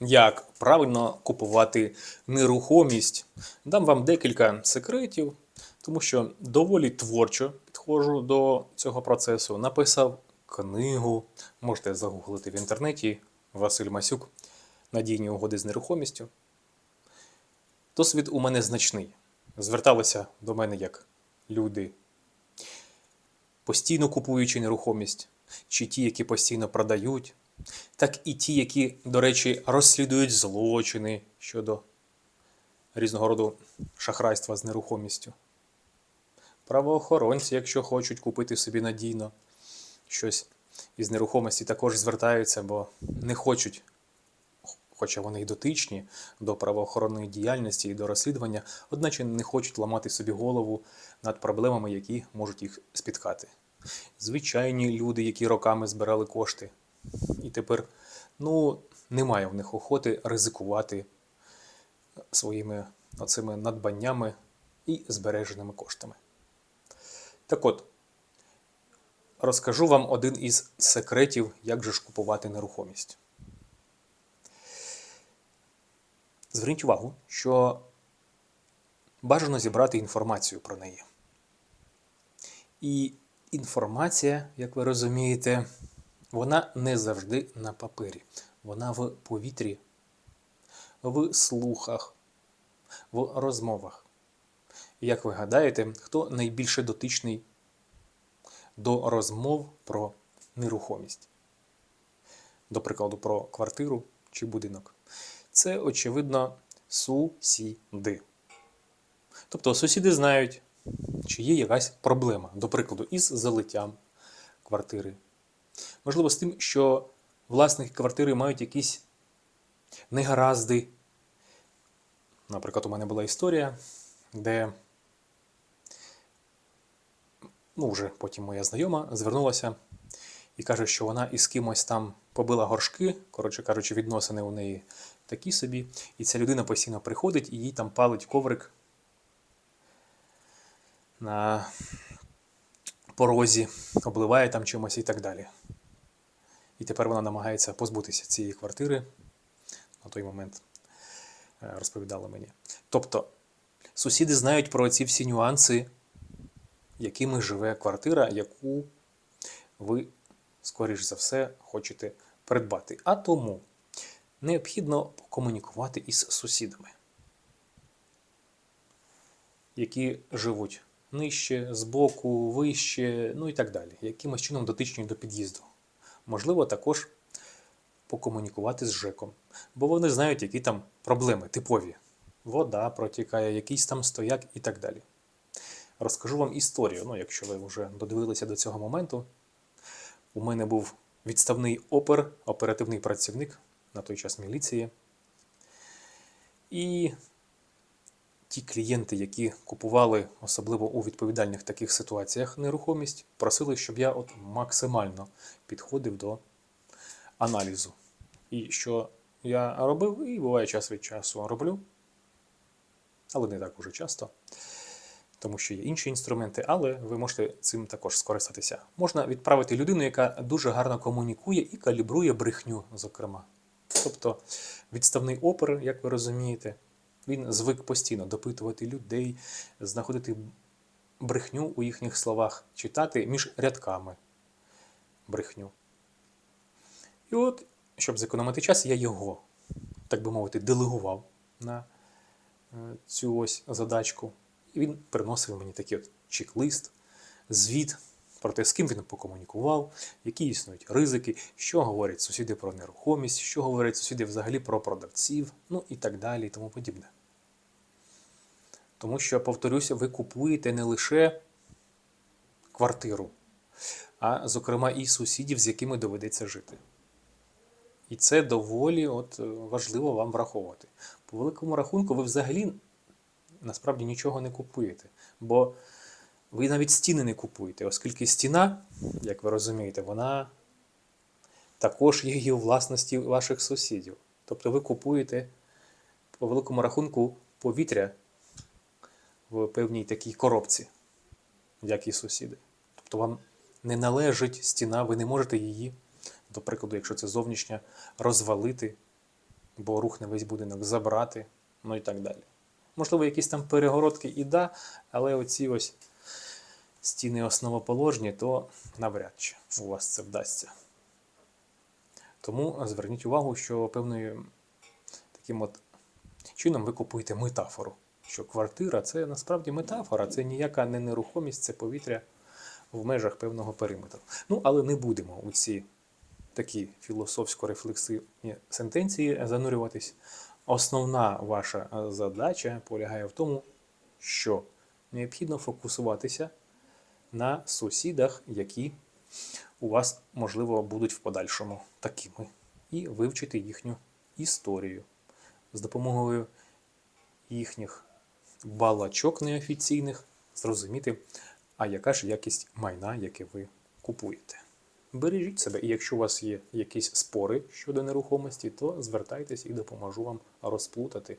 як правильно купувати нерухомість. Дам вам декілька секретів, тому що доволі творчо підходжу до цього процесу. Написав книгу, можете загуглити в інтернеті Василь Масюк Надійні угоди з нерухомістю. Досвід у мене значний. Зверталися до мене як люди, постійно купуючи нерухомість, чи ті, які постійно продають, так і ті, які, до речі, розслідують злочини щодо різного роду шахрайства з нерухомістю. Правоохоронці, якщо хочуть купити собі надійно щось із нерухомості, також звертаються, бо не хочуть, хоча вони й дотичні до правоохоронної діяльності і до розслідування, одначе не хочуть ламати собі голову над проблемами, які можуть їх спіткати. Звичайні люди, які роками збирали кошти, і тепер ну, немає в них охоти ризикувати своїми оцими надбаннями і збереженими коштами. Так от, розкажу вам один із секретів, як же ж купувати нерухомість. Зверніть увагу, що бажано зібрати інформацію про неї. І інформація, як ви розумієте, вона не завжди на папері. Вона в повітрі, в слухах, в розмовах. Як ви гадаєте, хто найбільше дотичний до розмов про нерухомість? До прикладу, про квартиру чи будинок? Це, очевидно, сусіди. Тобто сусіди знають, чи є якась проблема, до прикладу, із залиттям квартири. Можливо, з тим, що власники квартири мають якісь негаразди. Наприклад, у мене була історія, де ну, вже потім моя знайома звернулася і каже, що вона із кимось там побила горшки, коротше кажучи, відносини у неї такі собі. І ця людина постійно приходить і їй там палить коврик на порозі, обливає там чимось і так далі. І тепер вона намагається позбутися цієї квартири на той момент е, розповідала мені. Тобто, сусіди знають про ці всі нюанси, якими живе квартира, яку ви, скоріш за все, хочете придбати. А тому необхідно комунікувати із сусідами, які живуть нижче, збоку, вище, ну і так далі, якимось чином дотичні до під'їзду. Можливо, також покомунікувати з ЖЕКом, бо вони знають, які там проблеми типові. Вода протікає, якийсь там стояк і так далі. Розкажу вам історію, ну, якщо ви вже додивилися до цього моменту. У мене був відставний опер, оперативний працівник на той час міліції. І ті клієнти, які купували, особливо у відповідальних таких ситуаціях, нерухомість, просили, щоб я от максимально підходив до аналізу. І що я робив, і буває час від часу роблю, але не так уже часто, тому що є інші інструменти, але ви можете цим також скористатися. Можна відправити людину, яка дуже гарно комунікує і калібрує брехню, зокрема. Тобто відставний опер, як ви розумієте, він звик постійно допитувати людей, знаходити брехню у їхніх словах, читати між рядками брехню. І от, щоб зекономити час, я його, так би мовити, делегував на е, цю ось задачку. І він приносив мені такий от чек-лист, звіт про те, з ким він покомунікував, які існують ризики, що говорять сусіди про нерухомість, що говорять сусіди взагалі про продавців, ну і так далі, і тому подібне. Тому що, повторюся, ви купуєте не лише квартиру, а, зокрема, і сусідів, з якими доведеться жити. І це доволі от, важливо вам враховувати. По великому рахунку, ви взагалі насправді нічого не купуєте. Бо ви навіть стіни не купуєте, оскільки стіна, як ви розумієте, вона також є і у власності ваших сусідів. Тобто ви купуєте по великому рахунку повітря в певній такій коробці, як і сусіди. Тобто вам не належить стіна, ви не можете її, до прикладу, якщо це зовнішня, розвалити бо рухне весь будинок забрати, ну і так далі. Можливо, якісь там перегородки і да, але оці ось стіни основоположні, то навряд чи у вас це вдасться. Тому зверніть увагу, що певною таким от чином ви купуєте метафору. Що квартира це насправді метафора, це ніяка не нерухомість, це повітря в межах певного периметру. Ну, але не будемо у ці такі філософсько-рефлексивні сентенції занурюватись. Основна ваша е, задача полягає в тому, що необхідно фокусуватися на сусідах, які у вас, можливо, будуть в подальшому такими, і вивчити їхню історію з допомогою їхніх балачок неофіційних, зрозуміти, а яка ж якість майна, яке ви купуєте. Бережіть себе, і якщо у вас є якісь спори щодо нерухомості, то звертайтесь і допоможу вам розплутати